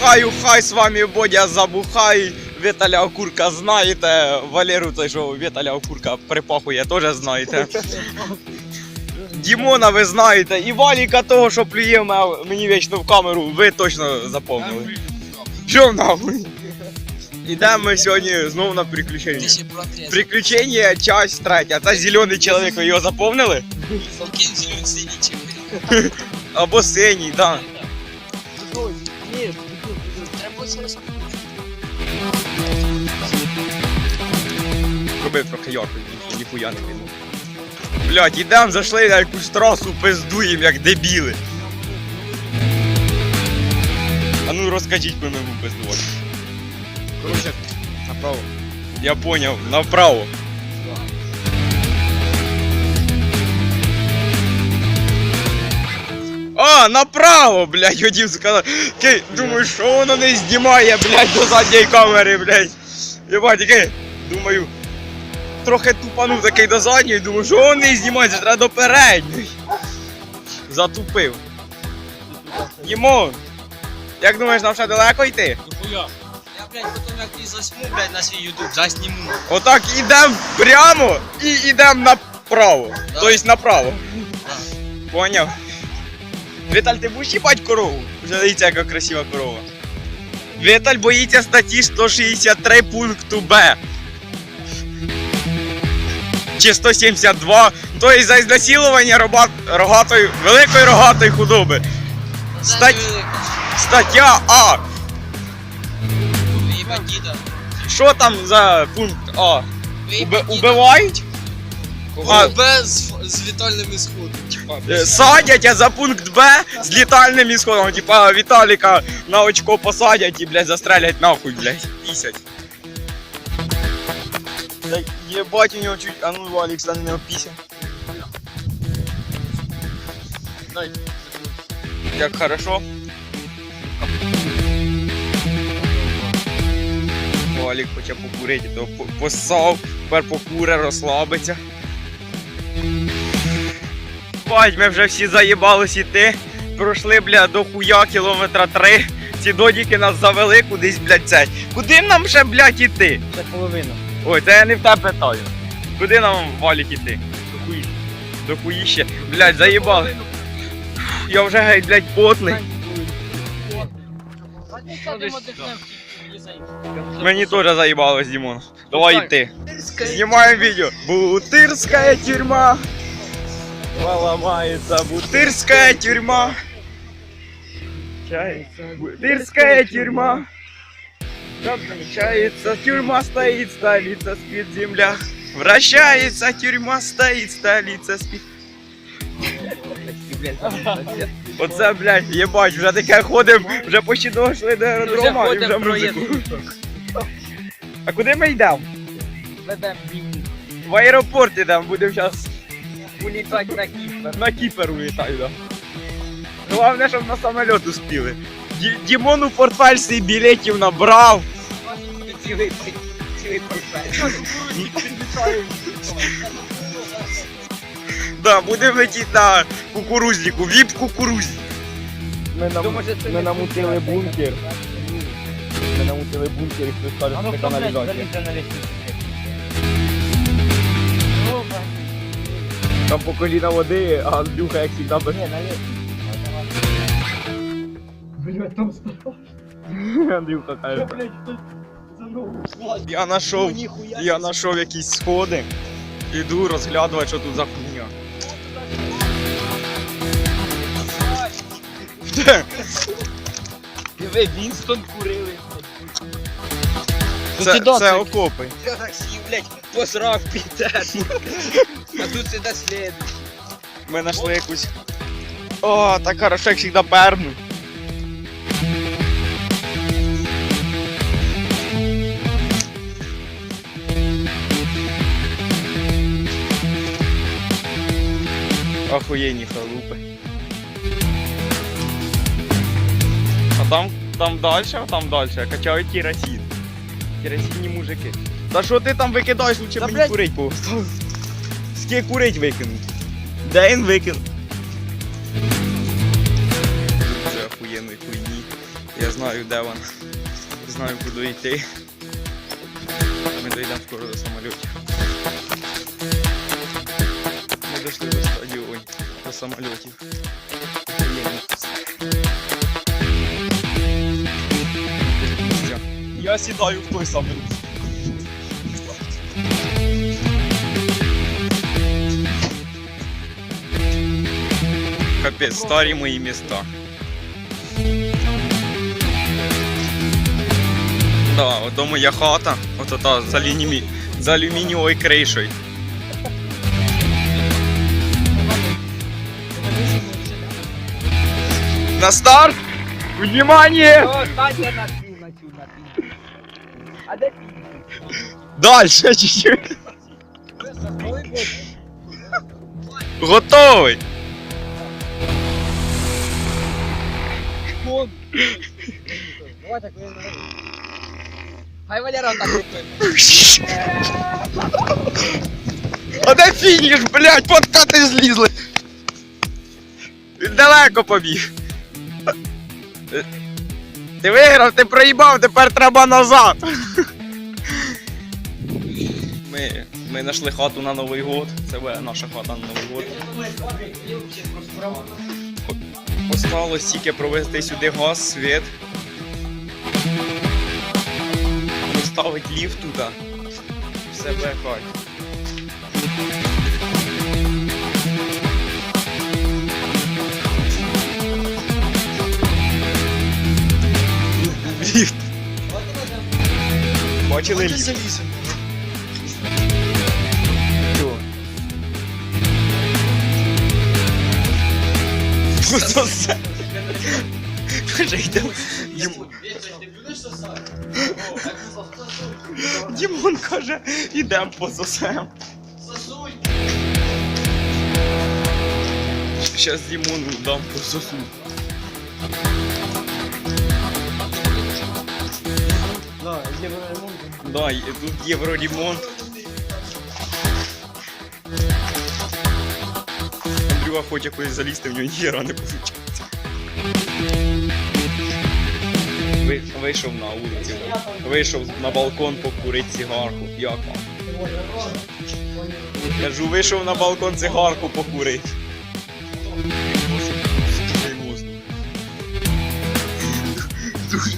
Бухаю, хай з вами Бодя забухай. Віталя Окурка знаєте. Валеру той, що Віталя Окурка припахує, теж знаєте. Дімона ви знаєте. І Валіка того, що плює мені вічно в камеру, ви точно запомнили. Що нахуй? Ідемо ми сьогодні знову на приключення. Приключення, часть третя. Це зелений чоловік, ви його запомнили? Який зелений синій чоловік. Або синій, так. Ні, Робив трохи ярко, ніхуя не видно. Блять, ідем, зайшли на якусь трасу, пиздуєм, як дебіли. А ну розкажіть, про ми будемо пиздувати. Короче, направо. Я поняв, направо. Направо, блядь, хотів сказати. Ки, думаю, що воно не знімає, блядь, до задньої камери, блядь. Єбать, такий, думаю, трохи тупанув такий до задньої, думаю, що воно не знімається, треба до передньої. Затупив. Дімон, як думаєш, нам ще далеко йти? Ніхуя. Я, блядь, потім як ти засню, блядь, на свій ютуб, засніму. Отак ідемо прямо і йдемо направо. Да. Тобто направо. Да. Поняв? Віталь, ти будеш їбать корову? Вже дивіться, яка красива корова. Віталь боїться статті 163 пункту Б. Чи 172, тобто за ізнасилування рогатої, великої рогатої худоби. Стать- Стаття А. Що там за пункт А? Діда. убивають? А, Б з, з літальним ісходом. Е, Садять за пункт Б з літальним ісходом. Типа Віталіка на очко посадять і, блядь, застрелять нахуй, блядь, пісять. Єбать у нього чуть, а ну стане не опісям. Дай. Як хорошо. Валік хоче покурити, то по- посав, тепер покуре, розслабиться. Бать, ми вже всі заїбались іти. Пройшли, бля, до хуя кілометра три. Ці додіки нас завели кудись, блядь, цей. Куди нам ще, блядь, іти? Це половина. Ой, це я не в тебе питаю. Куди нам валік іти? До хуї. До хуїще. Блядь, заїбали. Я вже геть, блядь, потний. Мені теж заїбалось, Дімон. Давай йти. Знімаємо відео. Бутырская тюрьма. Ломается бутырская тюрьма. Бутырская тюрьма. Замечается, тюрьма стоит, столица спит земля. Вращается тюрьма, стоит, столица спит. Оце, блядь, єбать, вже таке ходим, вже почти дошли до аеродрома і вже музику. А куди ми йдемо? В аеропорт йдемо, будемо зараз улітати на Кіпр. на Кіпер улітати, да. Головне, щоб на самоліт успіли. Ді- Дімон у портфель свій білетів набрав. Цілий, цілий портфель. Да, будемо летіти на кукурузнику, віп кукурузник. Ми, нам, Думаю, це ми не намутили бункер. Ми намутили бункер і хтось каже, А що ну це хто, блядь, каналізація. залізе на лісниці? Там по коліна води, а Андрюха, як завжди. Ні, на лісниці. Там справа. Андрюха каже, за ногу слазить. Я знайшов, я знайшов якісь сходи. Іду розглядувати, що тут за хуйня. Диви, Вінстон курили. Це, це окопи. Я так сів, блядь, посрав пітет. А тут іде слід. Ми знайшли якусь. О, так хорошо, як завжди перну. Охуєнні халупи. А там, там далі, а там далі, качають керосин. Керосинні мужики. Та що ти там викидаєш, лучше мені курить повстав. Скільки курить викинуть? Де він викинув? Це охуєнної хуйні. Я знаю, де вона. Знаю, куди йти. Ми дійдемо скоро до самольотів. Ми дійшли до стадіону, до самольотів. Я сідаю в той самоліт. Капець, старі мої міста. Да, ото моя хата, ото та з, алюмі... з алюмінієвою кришею. На старт! Внимание! О, Катя на Давай так, ви Хай Валера так. А де фініш, блядь, подкати злізли. Він далеко побіг. Ти виграв, ти проїбав, тепер треба назад. Ми, ми знайшли хату на Новий год. Це наша хата на Новий год. Осталось тільки провести сюди газ, світ. Поставить ліфт туди. Все буде. Ліфт. Бачили ліфт? Все. Вже йдемо. Дім- Дімон каже, ідемо по сосем. Щас Дімону дам по сосу. Да, і тут євроремонт. Андрюха хоче кудись залізти, в нього ніхера не виходить. Вийшов на вулицю, вийшов на балкон покурити цигарку. Як вам? Кажу, вийшов на балкон цигарку покурити. Дуже,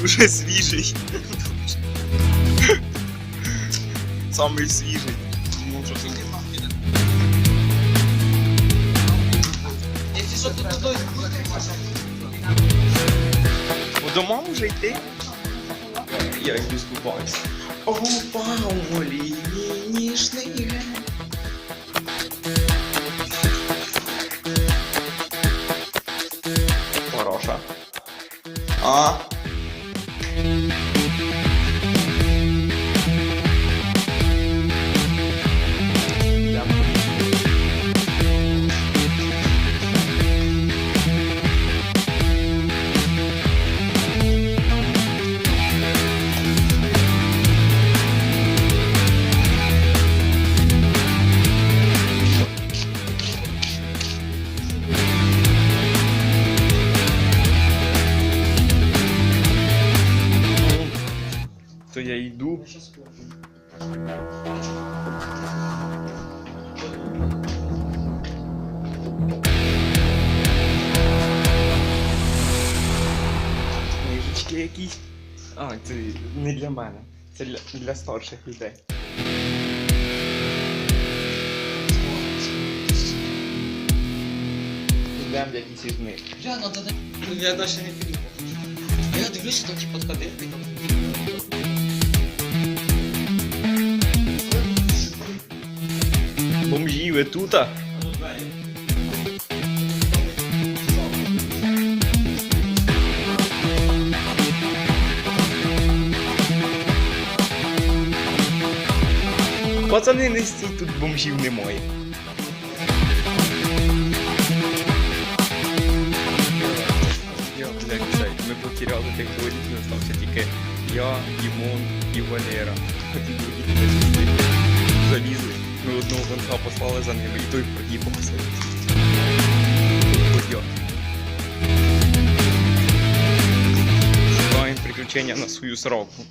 дуже свіжий. Самий свіжий. Ну, що це? Що, тут. У дома вже йти? Я йду скупаюсь. О, Паулі, ніжний. Хороша. А? То я йду. Книжечки якісь. А, це не для мене. Це для, для старших людей. Йдемо в якісь із них. Бля. Я далі не піду. Я дивлюся, там типу кадирки там. Бомжі, ви тута? Пацани не стій, тут бомжів немає. Я, блядь, ми потеряли тих двоїх, залишився тільки я, Дімон і Валера. Залізли. Ми одного гонца послали за ними, і той проїбався. Ходьо. приключення на свою сроку.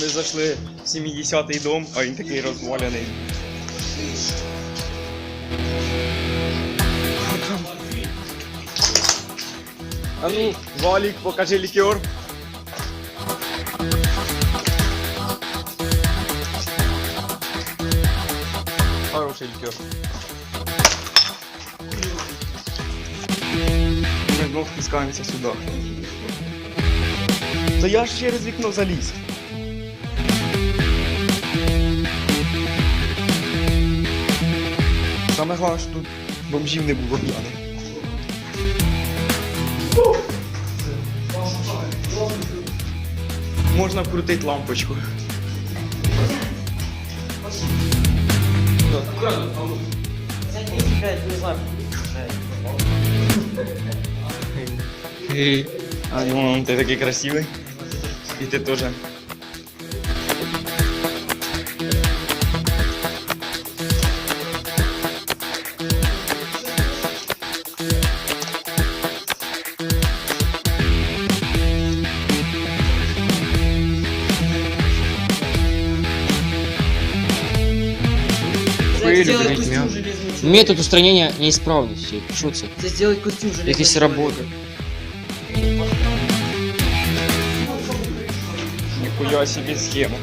Ми зайшли в 70-й дом, а він такий розвалений. А ну, Валік, покажи лікер. Хороший лікер. Ми знов спускаємося сюди. Та я ж через вікно заліз. Саме головне, що тут бомжів не було п'яних. Можна вкрутити лампочку. А, Димон, ты такой красивый. И ты тоже. Костюм а? Метод устранення неісправності. Що це? Це зробити костюм железний. Якісь роботи. Нихуя себе схема.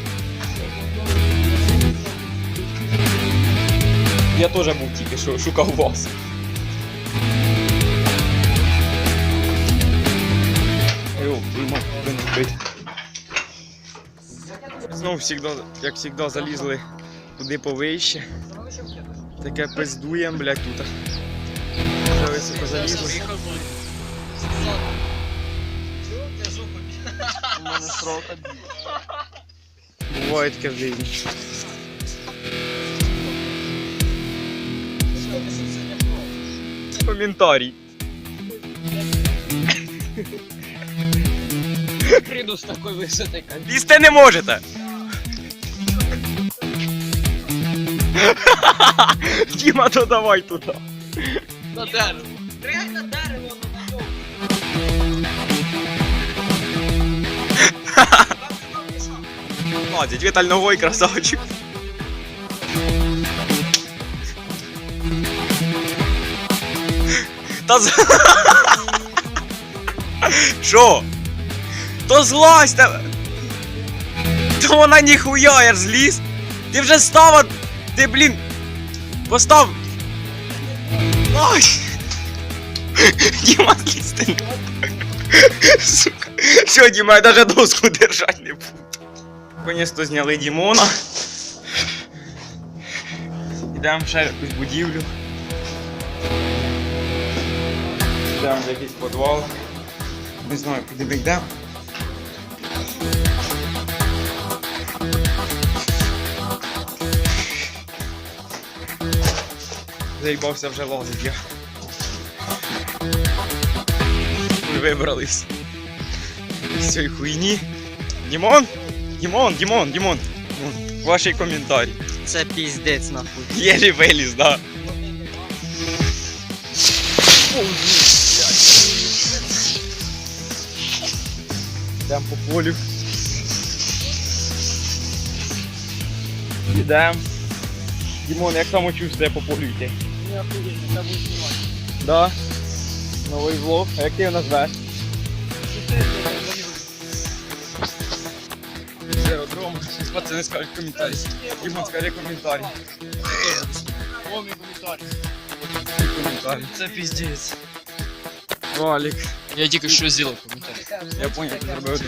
Я тоже був тільки що шукав вас. Знову всегда, як завжди, залізли куди повище. Таке пиздуєм, блядь, тут. Вже високо залізли. У мене срок Буває таке в житті. Коментарій. Прийду з такої висоти. Лізти не можете. Діма, то давай туди. На дерево. Реально дерево на Молодець, Віталь новий красавчик. Та з... Що? То злазь та... То вона ніхуя, я ж зліз. Ти вже став, а- ти, блін, постав. Ой. Діма злізти не може. Сука. Що, Діма, я даже доску держать не буду. Наконец-то зняли Дімона. Йдемо ще в якусь будівлю. Йдемо в якийсь підвал. Не знаю, куди ми йдемо. Заїбався вже лазить я. Ми вибрались з цієї хуйні. Дімон! Дімон, Дімон, Дімон. Ваші коментарі. Це піздець нахуй. Єлі виліз, да. Йдемо по полю. Йдемо. Дімон, як самочувствие по полю йти? Да. Новий влог. А як ти його назвеш? Зеродром. Зараз пацани скажуть коментарі. Дімон, скажи коментарі. Коментарі. Це піздець. Валік. Я тільки що зробив коментар. Я понял, ти зробив.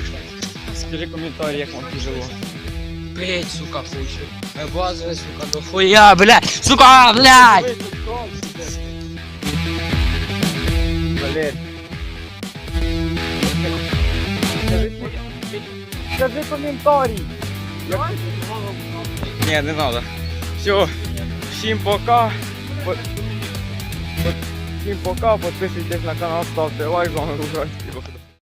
Скажи коментарі, як вам тяжело. Блять, сука, хочу. Базовая, сука, дохуя, блядь! Сука, блядь! Валерь. Скажи коментарі. Ні, не надо. Все. Всім пока. По- по- Всім пока. Підписуйтесь на канал, ставте лайк, з вами.